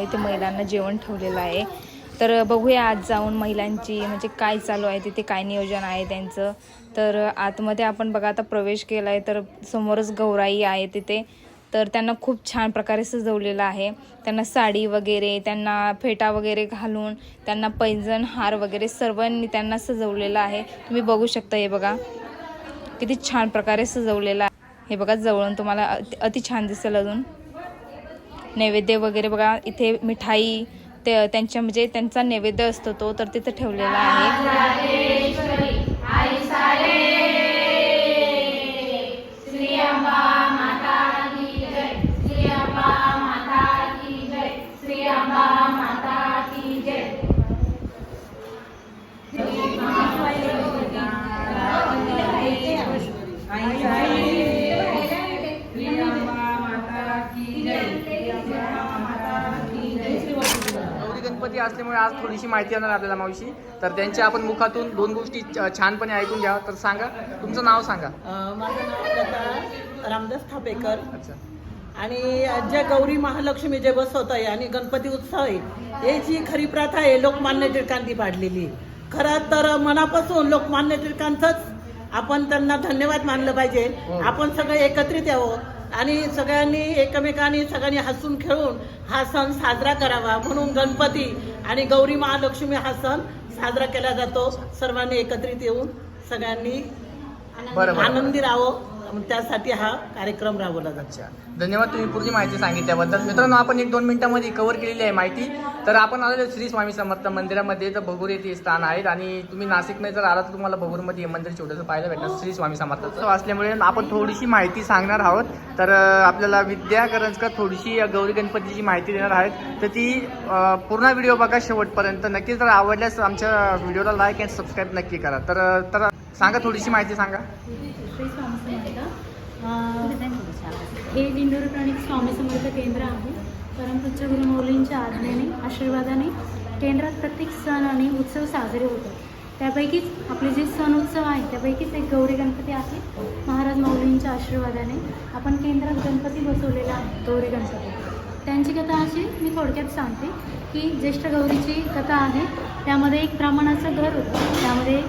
इथे महिलांना जेवण ठेवलेलं आहे. तर बघूया आज जाऊन महिलांची म्हणजे काय चालू आहे तिथे काय नियोजन आहे त्यांचं. तर आतमध्ये आपण बघा आता प्रवेश केला आहे तर समोरच गौराई आहे तिथे. तर त्यांना खूप छान प्रकारे सजवलेलं आहे. त्यांना साडी वगैरे त्यांना फेटा वगैरे घालून त्यांना पैंजण हार वगैरे सर्वांनी त्यांना सजवलेलं आहे. तुम्ही बघू शकता हे बघा. किती छान प्रकारे सजवलेलं आहे. हे बघा जवळून तुम्हाला अति अति छान दिसेल अजून. नैवेद्य वगैरे बघा. इथे मिठाई ते त्यांच्या म्हणजे त्यांचा नैवेद्य असतो तो तर तिथे ठेवलेला आहे. गणपती असल्यामुळे आज थोडीशी माहिती येणार आपल्याला मावशी. तर त्यांच्या आपण मुखातून दोन गोष्टी छानपणे ऐकून घ्या. तर सांगा तुमचं नाव सांगा. माझं नाव रामदास थापेकर. अच्छा. आणि ज्या गौरी महालक्ष्मी जे बसवत आहे आणि गणपती उत्सव आहे याची खरी प्रथा आहे लोकमान्य टिळकांनी पाडलेली. खरं तर मनापासून लोकमान्य टिळकांचंच आपण त्यांना धन्यवाद मानलं पाहिजे. हो. आपण सगळे एकत्रित यावं. आणि सगळ्यांनी एकमेकांनी सगळ्यांनी हसून खेळून हा सण साजरा करावा म्हणून गणपती आणि गौरी महालक्ष्मी हा सण साजरा केला जातो. सर्वांनी एकत्रित येऊन सगळ्यांनी आनंदी राहावं. त्यासाठी हा कार्यक्रम राबवला जातो अच्छा धन्यवाद तुम्ही पूर्ण माहिती सांगितल्याबद्दल मित्रांनो आपण एक दोन मिनिटांमध्ये कव्हर केलेली आहे माहिती. तर आपण आलेलो श्री स्वामी समर्थ मंदिरामध्ये. तर भगूर येथे स्थान आहेत आणि तुम्ही नाशिकमध्ये जर आला तर तुम्हाला भगूरमध्ये हे मंदिर छोटंसं पाहायला भेटणार. श्री स्वामी समर्थाचं असल्यामुळे आपण थोडीशी माहिती सांगणार आहोत. तर आपल्याला विद्या करंजकर थोडीशी गौरी गणपतीची माहिती देणार आहेत. तर ती पूर्ण व्हिडिओ बघा शेवटपर्यंत. नक्कीच जर आवडल्यास आमच्या व्हिडिओला लाईक अँड सबस्क्राईब नक्की करा. तर तर सांगा थोडीशी माहिती सांगा श्री स्वामी समर्थ अं, हे दिंडोरी प्राणिक स्वामी समर्थ केंद्र आहे. परमपूज्य गुरुमौलींच्या आज्ञेने आशीर्वादाने केंद्रात प्रत्येक सण आणि उत्सव साजरे होतात. त्यापैकीच आपले जे सण उत्सव आहे त्यापैकीच एक गौरी गणपती आहे. महाराज मौलींच्या आशीर्वादाने आपण केंद्रात गणपती बसवलेला आहे गौरी गणपती. त्यांची कथा अशी मी थोडक्यात सांगते की ज्येष्ठ गौरीची कथा आहे. त्यामध्ये एक ब्राह्मणाचं घर होतं. त्यामध्ये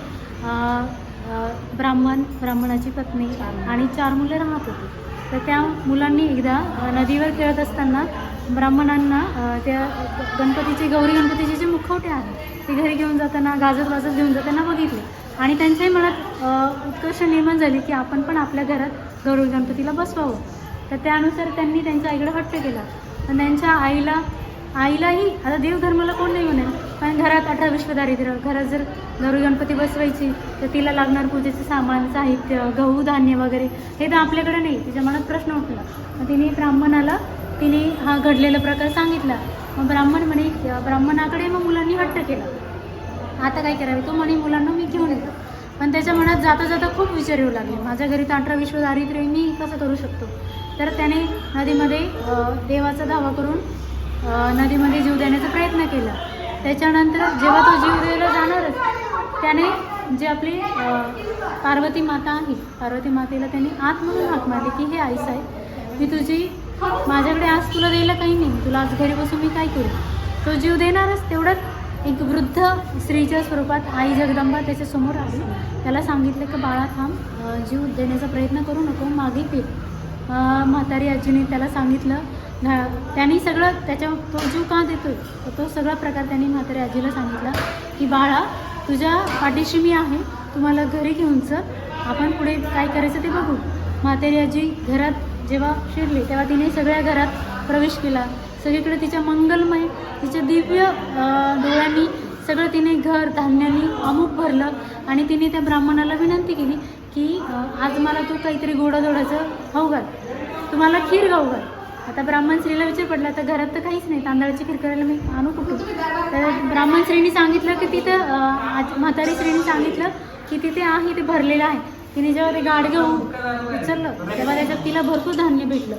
ब्राह्मण ब्राह्मणाची पत्नी आणि चार मुलं राहत होती. तर त्या मुलांनी एकदा नदीवर खेळत असताना ब्राह्मणांना त्या गणपतीचे गौरी गणपतीचे जे मुखवटे आहेत ते घरी घेऊन जाताना गाजत वाजत घेऊन जाताना बघितले. आणि त्यांच्याही मनात उत्कर्ष निर्माण झाली की आपण पण आपल्या घरात गौरी गणपतीला बसवावं. तर त्यानुसार त्यांनी त्यांच्या आईकडे हट्ट केला. पण त्यांच्या आईला आईलाही आता देवधर्माला कोण नाही म्हणेल पण घरात अठरा विश्व दारिद्र्य घरात जर गौरी गणपती बसवायची तर तिला लागणार पूजेचं सामान साहित्य गहू धान्य वगैरे. हे तर आपल्याकडे नाही तिच्या मनात प्रश्न उठला मग तिने ब्राह्मणाला तिने हा घडलेला प्रकार सांगितला. मग ब्राह्मण म्हणे ब्राह्मणाकडे मग मुलांनी हट्ट केला. आता काय करावे? तो म्हणे मुलांना मी घेऊन येतो. पण त्याच्या मनात जाता जाता खूप विचार येऊ लागले. माझ्या घरी तर अठरा विश्व दारिद्र्य मी कसं करू शकतो? तर त्याने नदीमध्ये देवाचा धावा करून नदीमध्ये जीव देण्याचा प्रयत्न केला. त्याच्यानंतर जेव्हा तो जीव द्यायला जाणारच त्याने जे आपली पार्वती माता आहे पार्वती मातेला त्याने आत म्हणून हाक मारली की हे आईस आहे मी तुझी माझ्याकडे आज तुला द्यायला काही नाही तुला आज घरी बसून मी काय करू? तो जीव देणारच तेवढंच एक वृद्ध स्त्रीच्या स्वरूपात आई जगदंबा त्याच्यासमोर आली. त्याला सांगितलं की बाळा थांब जीव देण्याचा प्रयत्न करू नको मागे फिर. म्हातारी आजीने त्याला सांगितलं त्यांनी सगळं त्याच्या तो जीव का देतोय? तर तो सगळा प्रकार त्यांनी म्हातारी आजीला सांगितला की बाळा तुझ्या पाठीशी मी आहे तुम्हाला घरी घेऊन चल. आपण पुढे काय करायचं ते बघू. म्हातारी आजी घरात जेव्हा शिरली तेव्हा तिने सगळ्या घरात प्रवेश केला. सगळीकडे तिच्या मंगलमय तिच्या दिव्य डोळ्यांनी सगळं तिने घर धान्यानी अमुक भरलं आणि तिने त्या ब्राह्मणाला विनंती केली की आज मला तू काहीतरी गोडाधोडाचं खाऊ घाल. तुम्हाला खीर खाऊ घाल. आता ब्राह्मण स्त्रीला विचार पडला तर घरात तर काहीच नाही तांदळाची खीर करायला मी आणू कुठून? तर ब्राह्मण स्त्रीने सांगितलं की तिथं आज म्हातारी स्त्रीने सांगितलं की तिथे आहे ते भरलेलं आहे. तिने जेव्हा ते गाडगं उचललं तेव्हा त्याच्यात तिला भरपूर धान्य भेटलं.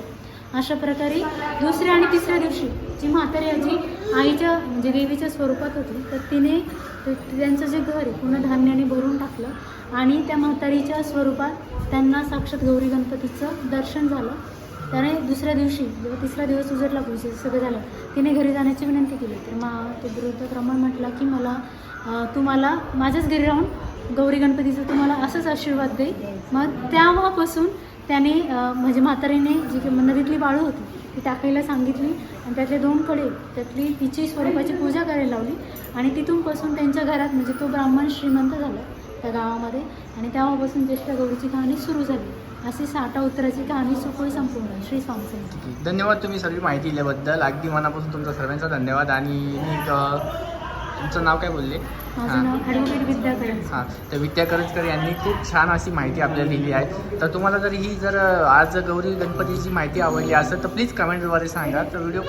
अशा प्रकारे दुसऱ्या आणि तिसऱ्या दिवशी जी म्हातारी आजी आईच्या म्हणजे देवीच्या स्वरूपात होती तर तिने त्यांचं जे घर आहे पूर्ण धान्याने भरून टाकलं आणि त्या म्हातारीच्या स्वरूपात त्यांना साक्षात गौरी गणपतीचं दर्शन झालं. त्याने दुसऱ्या दिवशी जेव्हा तिसरा दिवस उजडला पूजेचं सगळं झालं तिने घरी जाण्याची विनंती केली. तर मा तो वृद्ध ब्राह्मण म्हटला की मला तुम्हाला माझ्याच घरी राहून गौरी गणपतीचं तुम्हाला असंच आशीर्वाद देईल मग तेव्हापासून त्याने म्हणजे म्हातारीने जी की नदीतली बाळू होती ती टाकायला सांगितली आणि त्यातले दोन कडे त्यातली तिची स्वरूपाची पूजा करायला लावली आणि तिथूनपासून त्यांच्या घरात म्हणजे तो ब्राह्मण श्रीमंत झाला. त्या गावामध्ये. आणि तेव्हापासून ज्येष्ठ गौरीची कहाणी सुरू झाली. अशी साठा उत्तराची कहाणी सुखोई संपूर्ण. श्री स्वामी. धन्यवाद तुम्ही सर्व माहिती दिल्याबद्दल. अगदी मनापासून तुमचा सर्वांचा धन्यवाद. आणि तुमचं नाव काय बोलले? हां. हां. तर विद्या करंजकर यांनी खूप छान अशी माहिती आपल्याला दिली आहे. तर तुम्हाला जर ही जर आज गौरी गणपतीची माहिती आवडली असेल तर प्लीज कमेंटद्वारे सांगा. तर व्हिडिओ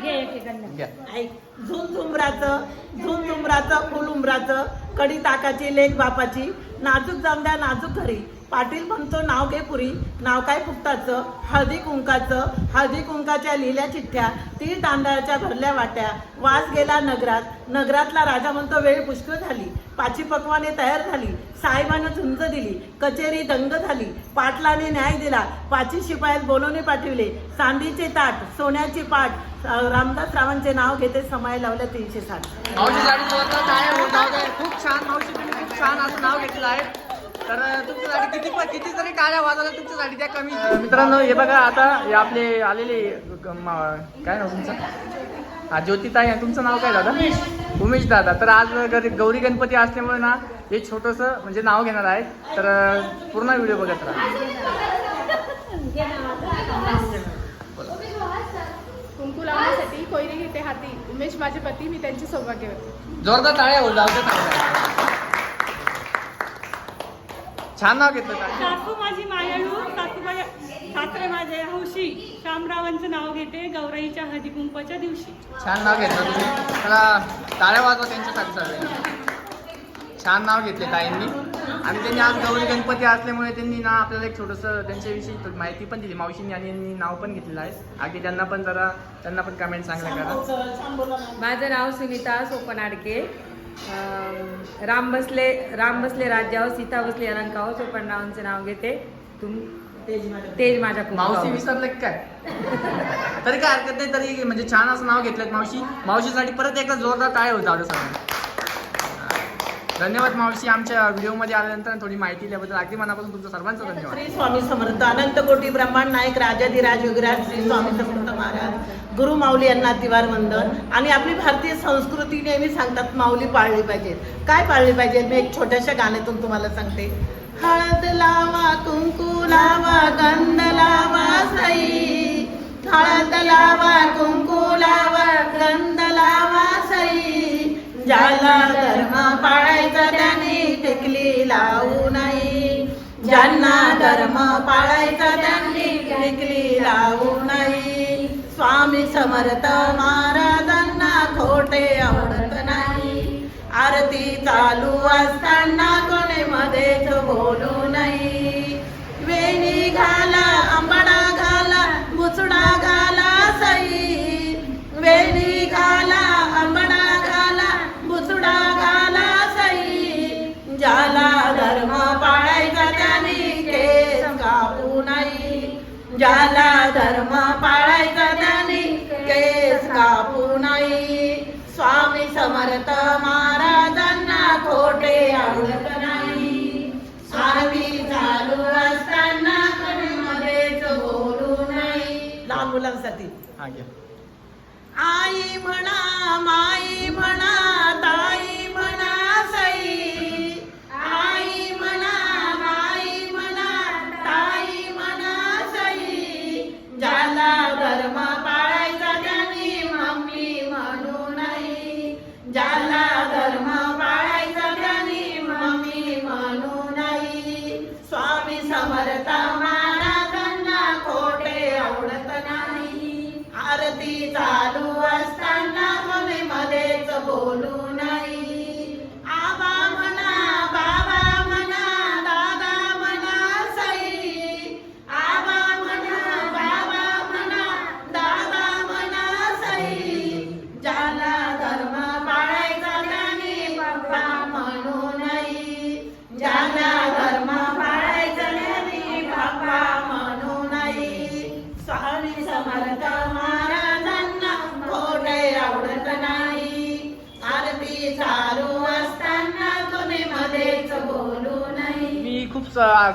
घ्या. ऐक झुमझुमराचं झुमझुमराचं फुल उमराचं कडी ताकाची लेख बापाची नाजूक जामद्या नाजूक घरी. पाटील म्हणतो नाव घे पुरी. नाव काय फुकटाचं? हळदी कुंकाचं. हळदी कुंकाच्या लिहिल्या चिठ्ठ्या. तीळ तांदळाच्या भरल्या वाट्या. वास गेला नगरात. नगरातला राजा म्हणतो वेळ पुष्कळ झाली. पाची पकवाने तयार झाली. साहेबानं झुंज दिली. कचेरी दंग झाली. पाटलाने न्याय दिला. पाची शिपायात बोलवणे पाठविले. चांदीचे ताट सोन्याची पाट. रामदास रावांचे नाव घेते. समाय लावल्या तीनशे साठ. हो, खूप छान मावशी. तुम्ही खूप छान असं नाव घेतलं आहे. तर तुमच्यासाठी किती पण किती जरी वाजवल्या तुमच्यासाठी त्या कमी मित्रांनो हे बघा आता हे आपले आलेले मा- काय नाव तुमचं? हा ज्योतिताई आहे. तुमचं नाव काय दादा? उमेश दादा. तर आज घरी गौरी गणपती असल्यामुळे ना हे छोटंसं म्हणजे नाव घेणार आहे. तर पूर्ण व्हिडिओ बघत राहा. कुंकू लावण्यासाठी कोयरी घेते हाती. उमेश माझे पती मी त्यांचे सौभाग्यवती जोरदार टाळ्या होऊ जाऊ दे चांगलं. छान नाव घेतलं. सासू माझी मायाळू सासू माझ्या सासरे माझे हौशी. शामरावांचं नाव घेते गौराईच्या हळदी कुंकवाच्या दिवशी. छान नाव घेतलं तुम्ही. मला टाळ्या वाजवा त्यांच्यासाठी सर्व छान नाव घेतले ताईंनी. आणि त्यांनी आज गौरी गणपती असल्यामुळे त्यांनी ना आपल्याला एक छोटंसं त्यांच्याविषयी माहिती पण दिली. मावशींनी आणि यांनी नाव पण घेतलेलं आहे. अगदी त्यांना पण जरा त्यांना पण कमेंट सांगल्या करा. माझं नाव सुनीता सोपनाडके. राम बसले राम बसले राज्यावर सीता बसले अलंकावर सोपनरावांचे नाव घेते. तुम तेज माझ्या मावशी. विसरले काय? तरी काय हरकत नाही तरी म्हणजे छान असं नाव घेतलं मावशी. मावशीसाठी परत एकदा जोरदार काय होतं सगळं धन्यवाद मावशी आमच्या व्हिडिओमध्ये आल्यानंतर थोडी माहिती दिल्याबद्दल. अगदी मनापासून तुमचं सर्वांचं धन्यवाद. श्री स्वामी समर्थ अनंत कोटी ब्रह्मांड नायक राजाधिराज युगराज श्री स्वामी समर्थ. महाराज. गुरु माऊली यांना तिवार वंदन. आणि आपली भारतीय संस्कृती नेहमी सांगतात माऊली पाळली पाहिजे काय पाळली पाहिजे मी एक छोट्याशा गाण्यातून तुम्हाला सांगते. हळद लावा कुंकू लावा गंध लावा सई. हळद लावा कुंकू लावा गंध लावा सई. ज्याला धर्म पाळायचा त्याने टिकली लावू नाही. ज्यांना धर्म पाळायचा त्यांनी टिकली लावू नाही. स्वामी समर्थ महाराजांना खोटे आवडत नाही. आरती चालू असताना कोणी मध्येच बोलू नाही. वेणी घाला आंबडा घाला बुचडा घाला सई. वेणी घाला आंबडा घाला बुचडा घाला सई. ज्याला धर्म पाळायचा त्याने केस कापू नाही. ज्याला धर्म पाळ मुलांसाठी. आई म्हणा माई म्हणा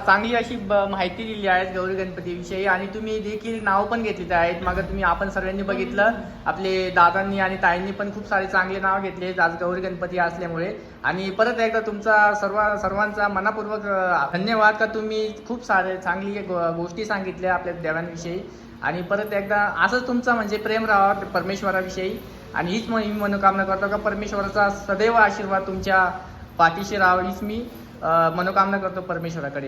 चांगली अशी माहिती दिली आहे गौरी गणपतीविषयी. आणि तुम्ही देखील नाव पण घेतलेले आहेत. मग तुम्ही आपण सर्वांनी बघितलं. आपले दादांनी आणि ताईंनी पण खूप सारे चांगले नाव घेतले आज गौरी गणपती असल्यामुळे. आणि परत एकदा तुमचा सर्व सर्वांचा मनापूर्वक धन्यवाद का तुम्ही खूप सारे चांगली गोष्टी सांगितल्या आपल्या देवांविषयी. आणि परत एकदा असंच तुमचं म्हणजे प्रेम राहावं परमेश्वराविषयी. आणि हीच मी मनोकामना करतो का परमेश्वराचा सदैव आशीर्वाद तुमच्या पाठीशी राहावा हीच मी मनोकामना करतो परमेश्वराकडे.